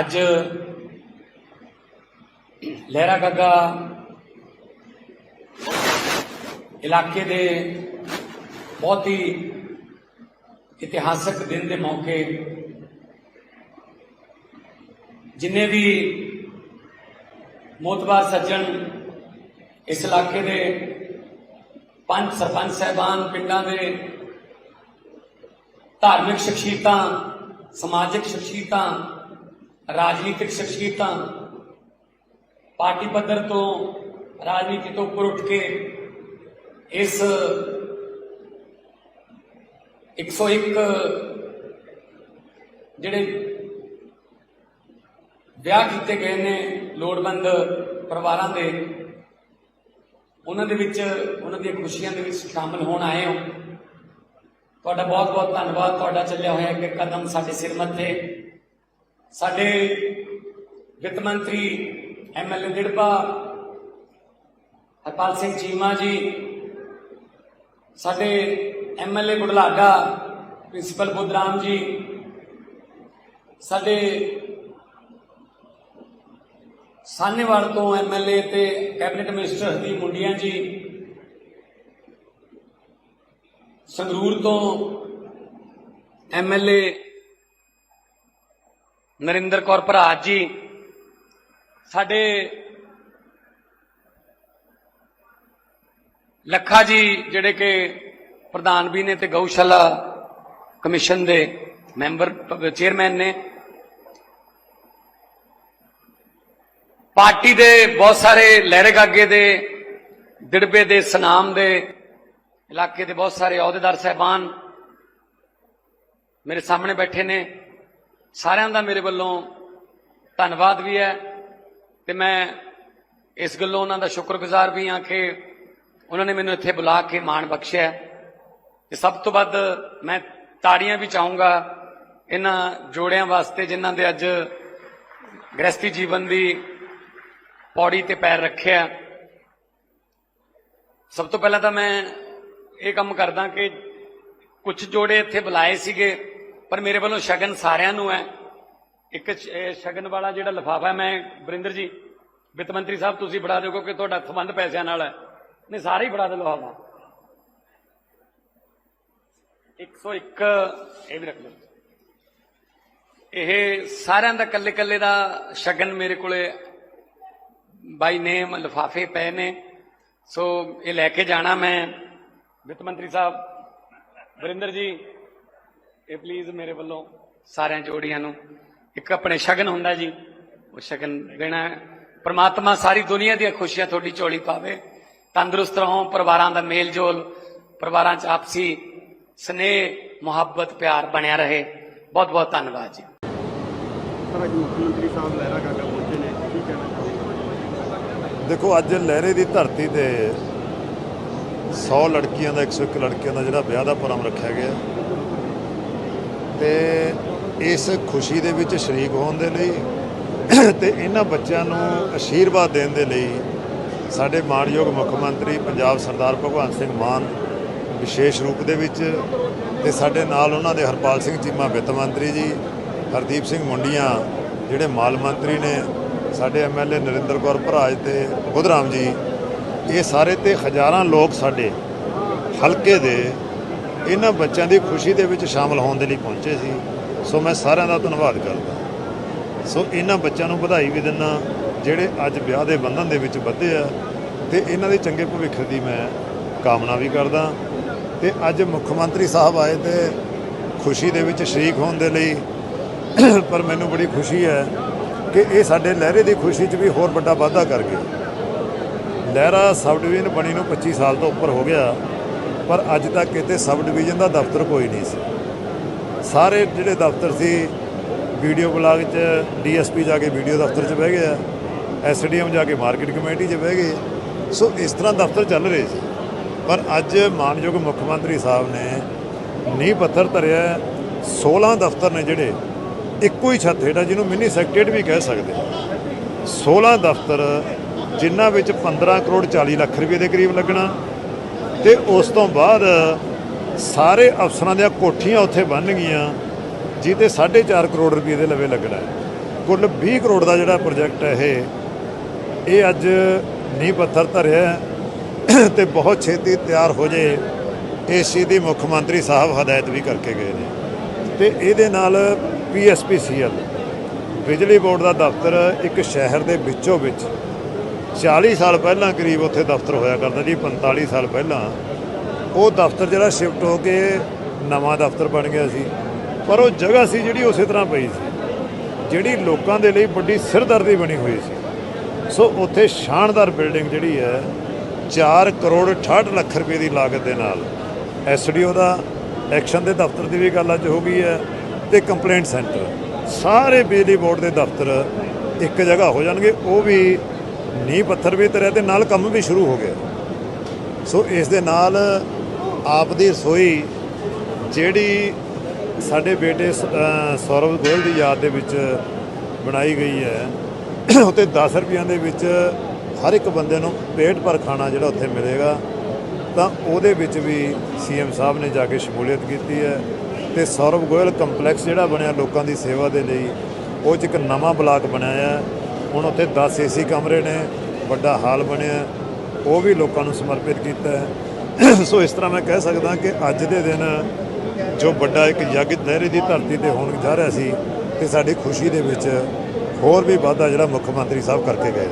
ਅੱਜ ਲਹਿਰਾ ਗੱਗਾ ਇਲਾਕੇ ਦੇ ਬਹੁਤ ਹੀ ਇਤਿਹਾਸਕ ਦਿਨ ਦੇ ਮੌਕੇ ਜਿੰਨੇ ਵੀ ਮੋਤਬਾਰ ਸੱਜਣ ਇਸ ਇਲਾਕੇ ਦੇ ਪੰਜ ਸਰਪੰਚ ਸਹਿਬਾਨ ਪਿੰਡਾਂ ਦੇ ਧਾਰਮਿਕ ਸ਼ਖਸੀਅਤਾਂ, ਸਮਾਜਿਕ ਸ਼ਖਸੀਅਤਾਂ ਰਾਜਨੀਤਿਕ ਸ਼ਖਸੀਅਤਾਂ ਪਾਰਟੀ ਪੱਧਰ ਤੋਂ, ਰਾਜਨੀਤੀ ਤੋਂ ਉੱਪਰ ਉੱਠ ਕੇ ਇਸ 101 ਜਿਹੜੇ ਵਿਆਹ ਕੀਤੇ ਗਏ ਨੇ ਲੋੜਵੰਦ ਪਰਿਵਾਰਾਂ ਦੇ, ਉਹਨਾਂ ਦੇ ਵਿੱਚ, ਉਹਨਾਂ ਦੀਆਂ ਖੁਸ਼ੀਆਂ ਦੇ ਵਿੱਚ ਸ਼ਾਮਲ ਹੋਣ ਆਏ ਹੋ। ਤੁਹਾਡਾ ਬਹੁਤ ਬਹੁਤ ਧੰਨਵਾਦ। ਤੁਹਾਡਾ ਚੱਲਿਆ ਹੋਇਆ ਇੱਕ ਕਦਮ ਸਾਡੇ ਸਿਰ ਮੱਥੇ। ਸਾਡੇ ਵਿੱਤ ਮੰਤਰੀ ਐਮਐਲਏ ਦਿੜਬਾ, ਹਰਪਾਲ ਸਿੰਘ ਚੀਮਾ ਜੀ, ਸਾਡੇ ਐਮਐਲਏ ਬੁਢਲਾਡਾ ਪ੍ਰਿੰਸੀਪਲ ਬੁੱਧਰਾਮ ਜੀ, ਸਾਡੇ ਸਾਨੇਵਾਲ ਤੋਂ ਐਮਐਲਏ ਤੇ ਕੈਬਨਿਟ ਮਿਨਿਸਟਰ ਹਰਦੀਪ ਮੁੰਡੀਆਂ ਜੀ, ਸੰਗਰੂਰ ਤੋਂ ਐਮਐਲਏ ਨਰਿੰਦਰ ਕੌਰ ਭਰਾਜ ਜੀ, ਸਾਡੇ ਲੱਖਾ ਜੀ ਜਿਹੜੇ ਕਿ ਪ੍ਰਧਾਨ ਵੀ ਨੇ ਤੇ ਗਊਸ਼ਾਲਾ ਕਮਿਸ਼ਨ ਦੇ ਮੈਂਬਰ ਚੇਅਰਮੈਨ ਨੇ। ਪਾਰਟੀ ਦੇ ਬਹੁਤ ਸਾਰੇ ਲਹਿਰੇਗਾਗੇ ਦੇ, ਦਿੜਬੇ ਦੇ, ਸਨਾਮ ਦੇ, ਇਲਾਕੇ ਦੇ ਬਹੁਤ ਸਾਰੇ ਅਹੁਦੇਦਾਰ, ਸਹਿਬਾਨ ਮੇਰੇ ਸਾਹਮਣੇ ਬੈਠੇ ਨੇ। ਸਾਰਿਆਂ ਦਾ ਮੇਰੇ ਵੱਲੋਂ ਧੰਨਵਾਦ ਵੀ ਹੈ ਤੇ ਮੈਂ ਇਸ ਗੱਲੋਂ ਉਹਨਾਂ ਦਾ ਸ਼ੁਕਰਗੁਜ਼ਾਰ ਵੀ ਹਾਂ ਕਿ ਉਹਨਾਂ ਨੇ ਮੈਨੂੰ ਇੱਥੇ ਬੁਲਾ ਕੇ ਮਾਣ ਬਖਸ਼ਿਆ ਤੇ ਸਭ ਤੋਂ ਵੱਧ ਮੈਂ ਤਾੜੀਆਂ ਵੀ ਚਾਹੂੰਗਾ ਇਹਨਾਂ ਜੋੜਿਆਂ ਵਾਸਤੇ ਜਿਨ੍ਹਾਂ ਦੇ ਅੱਜ ਗ੍ਰਸਤੀ ਜੀਵਨ ਦੀ ਪੌੜੀ ਤੇ ਪੈਰ ਰੱਖਿਆ ਸਭ ਤੋਂ ਪਹਿਲਾਂ ਤਾਂ ਮੈਂ ਇਹ ਕੰਮ ਕਰਦਾ ਕਿ ਕੁਝ ਜੋੜੇ ਇੱਥੇ ਬੁਲਾਏ ਸੀਗੇ। ਪਰ ਮੇਰੇ ਵੱਲੋਂ ਸ਼ਗਨ ਸਾਰਿਆਂ ਨੂੰ ਹੈ। ਇੱਕ ਸ਼ਗਨ ਵਾਲਾ ਜਿਹੜਾ ਲਿਫਾਫਾ ਮੈਂ ਵਰਿੰਦਰ ਜੀ, ਵਿੱਤ ਮੰਤਰੀ ਸਾਹਿਬ ਤੁਸੀਂ ਫੜਾ ਦਿਓ ਕਿਉਂਕਿ ਤੁਹਾਡਾ ਸੰਬੰਧ ਪੈਸਿਆਂ ਨਾਲ ਹੈ। ਨਹੀਂ, ਸਾਰੇ ਹੀ ਫੜਾ ਦਿਓ ਲਿਫਾਫਾ। 101 ਇਹ ਵੀ ਰੱਖ ਲਓ। ਇਹ ਸਾਰਿਆਂ ਦਾ ਕੱਲੇ ਕੱਲੇ ਦਾ ਸ਼ਗਨ ਮੇਰੇ ਕੋਲੇ ਬਾਈ ਨੇਮ ਲਿਫਾਫੇ ਪਏ ਨੇ। ਸੋ ਇਹ ਲੈ ਕੇ ਜਾਣਾ ਮੈਂ। ਵਿੱਤ ਮੰਤਰੀ ਸਾਹਿਬ ਵਰਿੰਦਰ ਜੀ ਇਹ ਪਲੀਜ਼ ਮੇਰੇ ਵੱਲੋਂ ਸਾਰਿਆਂ ਜੋੜੀਆਂ ਨੂੰ ਇੱਕ ਆਪਣੇ ਸ਼ਗਨ ਹੁੰਦਾ ਜੀ ਉਹ ਸ਼ਗਨ ਦੇਣਾ ਪ੍ਰਮਾਤਮਾ ਸਾਰੀ ਦੁਨੀਆ ਦੀਆਂ ਖੁਸ਼ੀਆਂ ਤੁਹਾਡੀ ਝੋਲੀ ਪਾਵੇ। ਤੰਦਰੁਸਤ ਰਹੋ ਪਰਿਵਾਰਾਂ ਦਾ ਮੇਲ ਜੋਲ ਪਰਿਵਾਰਾਂ 'ਚ ਆਪਸੀ ਸਨੇਹ ਮੁਹੱਬਤ ਪਿਆਰ ਬਣਿਆ ਰਹੇ। ਬਹੁਤ ਬਹੁਤ ਧੰਨਵਾਦ ਜੀ। ਸਰ ਅੱਜ ਮੁੱਖ ਮੰਤਰੀ ਸਾਹਿਬ ਲਹਿਰਾ ਗਾਗਾ ਪਹੁੰਚੇ ਨੇ ਕੀ ਕਹਿਣਾ ਚਾਹੁੰਦੇ ਦੇਖੋ ਅੱਜ ਲਹਿਰੇ ਦੀ ਧਰਤੀ ਤੇ 100 ਲੜਕੀਆਂ ਦਾ 101 ਲੜਕੀਆਂ ਦਾ ਜਿਹੜਾ ਵਿਆਹ ਦਾ ਪ੍ਰੋਗਰਾਮ ਰੱਖਿਆ ਗਿਆ। ਤੇ ਇਸ ਖੁਸ਼ੀ ਦੇ ਵਿੱਚ ਸ਼ਰੀਕ ਹੋਣ ਦੇ ਲਈ ਤੇ ਇਹਨਾਂ ਬੱਚਿਆਂ ਨੂੰ ਅਸ਼ੀਰਵਾਦ ਦੇਣ ਦੇ ਲਈ ਸਾਡੇ ਮਾਣਯੋਗ ਮੁੱਖ ਮੰਤਰੀ ਪੰਜਾਬ ਸਰਦਾਰ ਭਗਵੰਤ ਸਿੰਘ ਮਾਨ ਵਿਸ਼ੇਸ਼ ਰੂਪ ਦੇ ਵਿੱਚ ਤੇ ਸਾਡੇ ਨਾਲ ਉਹਨਾਂ ਦੇ ਹਰਪਾਲ ਸਿੰਘ ਚੀਮਾ ਵਿੱਤ ਮੰਤਰੀ ਜੀ, ਹਰਦੀਪ ਸਿੰਘ ਮੁੰਡੀਆਂ, ਜਿਹੜੇ ਮਾਲ ਮੰਤਰੀ ਨੇ ਸਾਡੇ ਐਮਐਲਏ ਨਰਿੰਦਰ ਕੌਰ ਭਰਾਜ ਤੇ ਬੁੱਧਰਾਮ ਜੀ, ਇਹ ਸਾਰੇ ਤੇ ਹਜ਼ਾਰਾਂ ਲੋਕ ਸਾਡੇ ਹਲਕੇ ਦੇ ਇਹਨਾਂ ਬੱਚਿਆਂ ਦੀ ਖੁਸ਼ੀ ਦੇ ਵਿੱਚ ਸ਼ਾਮਲ ਹੋਣ ਦੇ ਲਈ ਪਹੁੰਚੇ ਸੀ। ਸੋ ਮੈਂ ਸਾਰਿਆਂ ਦਾ ਧੰਨਵਾਦ ਕਰਦਾ। ਸੋ ਇਹਨਾਂ ਬੱਚਿਆਂ ਨੂੰ ਵਧਾਈ ਵੀ ਦਿੰਦਾ, ਜਿਹੜੇ ਅੱਜ ਵਿਆਹ ਦੇ ਬੰਧਨ ਦੇ ਵਿੱਚ ਬੱਧੇ ਆ ਤੇ ਇਹਨਾਂ ਦੇ ਚੰਗੇ ਭਵਿੱਖ ਦੀ ਮੈਂ ਕਾਮਨਾ ਵੀ ਕਰਦਾ। ਤੇ ਅੱਜ ਮੁੱਖ ਮੰਤਰੀ ਸਾਹਿਬ ਆਏ ਤੇ ਖੁਸ਼ੀ ਦੇ ਵਿੱਚ ਸ਼ਰੀਕ ਹੋਣ ਦੇ ਲਈ ਪਰ ਮੈਨੂੰ ਬੜੀ ਖੁਸ਼ੀ ਹੈ ਕਿ ਇਹ ਸਾਡੇ ਲਹਿਰੇ ਦੀ ਖੁਸ਼ੀ 'ਚ ਵੀ ਹੋਰ ਵੱਡਾ ਵਾਧਾ ਕਰ ਗਏ। ਲਹਿਰਾ ਸਬ ਡਿਵੀਜ਼ਨ ਬਣੀ ਨੂੰ 25 ਸਾਲ ਤੋਂ ਉੱਪਰ ਹੋ ਗਿਆ। ਪਰ ਅੱਜ ਤੱਕ ਇੱਥੇ ਸਬ ਡਿਵੀਜ਼ਨ ਦਾ ਦਫ਼ਤਰ ਕੋਈ ਨਹੀਂ ਸੀ। ਸਾਰੇ ਜਿਹੜੇ ਦਫ਼ਤਰ ਸੀ, ਵੀਡੀਓ ਬਲਾਕ 'ਚ ਡੀਐਸਪੀ ਜਾ ਕੇ ਵੀਡੀਓ ਦਫ਼ਤਰ 'ਚ ਬਹਿ ਗਿਆ, ਐਸਡੀਐਮ ਜਾ ਕੇ ਮਾਰਕੀਟ ਕਮੇਟੀ 'ਚ ਬਹਿ ਗਏ। ਸੋ ਇਸ ਤਰ੍ਹਾਂ ਦਫ਼ਤਰ ਚੱਲ ਰਹੇ ਸੀ। ਪਰ ਅੱਜ ਮਾਨਯੋਗ ਮੁੱਖ ਮੰਤਰੀ ਸਾਹਿਬ ਨੇ ਨੀਂਹ ਪੱਥਰ ਧਰਿਆ 16 ਦਫ਼ਤਰ ਨੇ ਜਿਹੜੇ ਇੱਕੋ ਹੀ ਛੱਤ ਹੇਠਾਂ, ਜਿਹਨੂੰ ਮਿੰਨੀ ਸੈਕਟਰੀਏਟ ਵੀ ਕਹਿ ਸਕਦੇ 16 ਦਫ਼ਤਰ, ਜਿਨ੍ਹਾਂ ਵਿੱਚ 15 ਕਰੋੜ 40 ਲੱਖ ਰੁਪਏ ਦੇ ਕਰੀਬ ਲੱਗਣਾ ਤੇ ਉਸ ਤੋਂ ਬਾਅਦ, ਸਾਰੇ ਅਫਸਰਾਂ ਦੀਆਂ ਕੋਠੀਆਂ ਉੱਥੇ ਬਣ ਗਈਆਂ ਜਿਹਤੇ 4.5 ਕਰੋੜ ਰੁਪਏ ਦੇ ਲਵੇ ਲੱਗਣਾ ਹੈ। ਕੁੱਲ 20 ਕਰੋੜ ਦਾ ਜਿਹੜਾ ਪ੍ਰੋਜੈਕਟ ਹੈ ਇਹ ਇਹ ਅੱਜ ਨੀਂਹ ਪੱਥਰ ਧਰਿਆ ਹੈ ਤੇ ਬਹੁਤ ਛੇਤੀ ਤਿਆਰ ਹੋ ਜੇ, ਇਸ ਚੀਜ਼ ਦੀ ਮੁੱਖ ਮੰਤਰੀ ਸਾਹਿਬ ਹਦਾਇਤ ਵੀ ਕਰਕੇ ਗਏ ਨੇ। ਤੇ ਇਹਦੇ ਨਾਲ ਪੀਐਸਪੀਸੀਐਲ ਬਿਜਲੀ ਬੋਰਡ ਦਾ ਦਫ਼ਤਰ ਇੱਕ ਸ਼ਹਿਰ ਦੇ ਵਿੱਚੋਂ ਵਿੱਚ 40 ਸਾਲ ਪਹਿਲਾਂ ਕਰੀਬ ਉੱਥੇ ਦਫ਼ਤਰ ਹੋਇਆ ਕਰਦਾ ਜੀ 45 ਸਾਲ ਪਹਿਲਾਂ। ਉਹ ਦਫ਼ਤਰ ਜਿਹੜਾ ਸ਼ਿਫਟ ਹੋ ਕੇ ਨਵਾਂ ਦਫ਼ਤਰ ਬਣ ਗਿਆ ਸੀ। ਪਰ ਉਹ ਜਗ੍ਹਾ ਸੀ ਜਿਹੜੀ ਉਸੇ ਤਰ੍ਹਾਂ ਪਈ ਸੀ, ਜਿਹੜੀ ਲੋਕਾਂ ਦੇ ਲਈ ਵੱਡੀ ਸਿਰਦਰਦੀ ਬਣੀ ਹੋਈ ਸੀ। ਸੋ ਉੱਥੇ ਸ਼ਾਨਦਾਰ ਬਿਲਡਿੰਗ ਜਿਹੜੀ ਹੈ 4 ਕਰੋੜ 68 ਲੱਖ ਰੁਪਏ ਦੀ ਲਾਗਤ ਦੇ ਨਾਲ। ਐਸਡੀਓ ਦਾ, ਐਕਸ਼ਨ ਦੇ ਦਫ਼ਤਰ ਦੀ ਵੀ ਗੱਲ ਅੱਜ ਹੋ ਗਈ ਹੈ ਤੇ ਕੰਪਲੇਂਟ ਸੈਂਟਰ। ਸਾਰੇ ਬਿਜਲੀ ਬੋਰਡ ਦੇ ਦਫ਼ਤਰ ਇੱਕ ਜਗ੍ਹਾ ਹੋ ਜਾਣਗੇ, ਉਹ ਵੀ ਨੀਂਹ ਪੱਥਰ ਵੀ ਤਰਿਆ ਤੇ ਨਾਲ ਕੰਮ ਵੀ ਸ਼ੁਰੂ ਹੋ ਗਿਆ। ਸੋ ਇਸ ਦੇ ਨਾਲ ਆਪ ਦੀ ਰਸੋਈ ਜਿਹੜੀ ਸਾਡੇ ਬੇਟੇ ਸ- ਅਹ, ਸੌਰਵ ਗੋਇਲ ਦੀ ਯਾਦ ਦੇ ਵਿੱਚ ਬਣਾਈ ਗਈ ਹੈ ਉੱਤੇ 10 ਰੁਪਈਆਂ ਦੇ ਵਿੱਚ ਹਰ ਇੱਕ ਬੰਦੇ ਨੂੰ ਪੇਟ ਭਰ ਖਾਣਾ ਜਿਹੜਾ ਉੱਥੇ ਮਿਲੇਗਾ, ਤਾਂ ਉਹਦੇ ਵਿੱਚ ਵੀ ਸੀਐਮ ਸਾਹਿਬ ਨੇ ਜਾ ਕੇ ਸ਼ਮੂਲੀਅਤ ਕੀਤੀ ਹੈ ਤੇ ਸੌਰਵ ਗੋਇਲ ਕੰਪਲੈਕਸ ਜਿਹੜਾ ਬਣਿਆ ਲੋਕਾਂ ਦੀ ਸੇਵਾ ਦੇ ਲਈ, ਉਹ 'ਚ ਇੱਕ ਨਵਾਂ ਬਲਾਕ ਬਣਾਇਆ ਹੈ। ਹੁਣ ਉੱਥੇ 10 ਏਸੀ ਕਮਰੇ ਨੇ, ਵੱਡਾ ਹਾਲ ਬਣਿਆ, ਉਹ ਵੀ ਲੋਕਾਂ ਨੂੰ ਸਮਰਪਿਤ ਕੀਤਾ ਹੈ। ਸੋ ਇਸ ਤਰ੍ਹਾਂ ਮੈਂ ਕਹਿ ਸਕਦਾ ਕਿ ਅੱਜ ਦੇ ਦਿਨ ਜੋ ਵੱਡਾ ਇੱਕ ਯੱਗ ਲਹਿਰੇ ਦੀ ਧਰਤੀ ਤੇ ਹੋਣ ਜਾ ਰਿਹਾ ਸੀ, ਤੇ ਸਾਡੀ ਖੁਸ਼ੀ ਦੇ ਵਿੱਚ ਹੋਰ ਵੀ ਵਾਧਾ ਜਿਹੜਾ ਮੁੱਖ ਮੰਤਰੀ ਸਾਹਿਬ ਕਰਕੇ ਗਏ